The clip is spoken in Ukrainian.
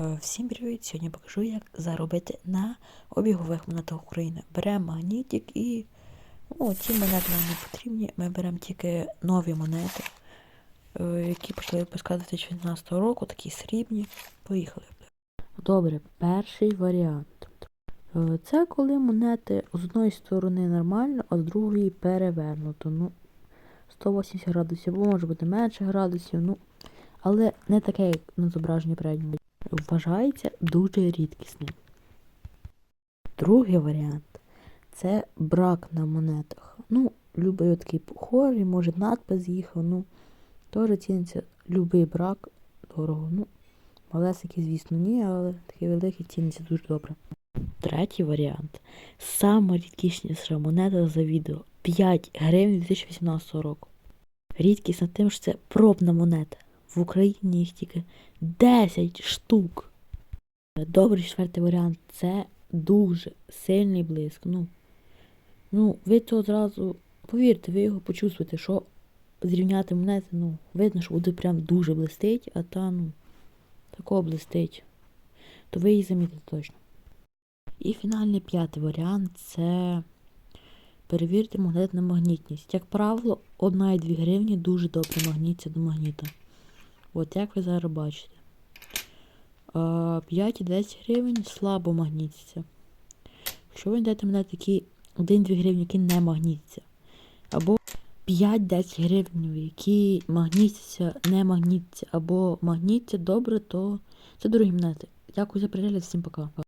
Е, Всім привіт! Сьогодні покажу, як заробити на обігових монетах України. Беремо магнітик і ну, ці монети нам не потрібні. Ми беремо тільки нові монети, е, які почали випускати з 2019 року, такі срібні. Поїхали. Добре, перший варіант. Е, Це коли монети з одної сторони нормально, а з другої перевернуто. Ну, 180 градусів, або може бути менше градусів, ну, але не таке, як на зображенні передньому вважається дуже рідкісним. Другий варіант це брак на монетах. Ну, любий такий похожий, може надпис їхав, ну, теж ціниться любий брак дорого. Ну, малесики, звісно, ні, але такий великий ціниться дуже добре. Третій варіант. Сама рідкісніша монета за відео 5 гривень 2018 року. Рідкісна тим, що це пробна монета. В Україні їх тільки 10 штук. Добрий четвертий варіант це дуже сильний блиск. Ну, ну ви то одразу, повірте, ви його почувствуєте, що зрівняти монети, ну, видно, що буде прям дуже блистить, а та, ну, такого блистить. То ви її замітите точно. І фінальний п'ятий варіант це перевірте магнит на магнітність. Як правило, 1 і 2 гривні дуже добре магніться до магніта. От як ви зараз бачите. 5 і 10 гривень слабо магнітиться. Якщо ви йдете мене такі 1-2 гривні, які не магнітяться. Або 5-10 гривень, які магнітяться, не магнітяться, або магнітяться добре, то це дорогі монети. Дякую за перегляд, всім пока.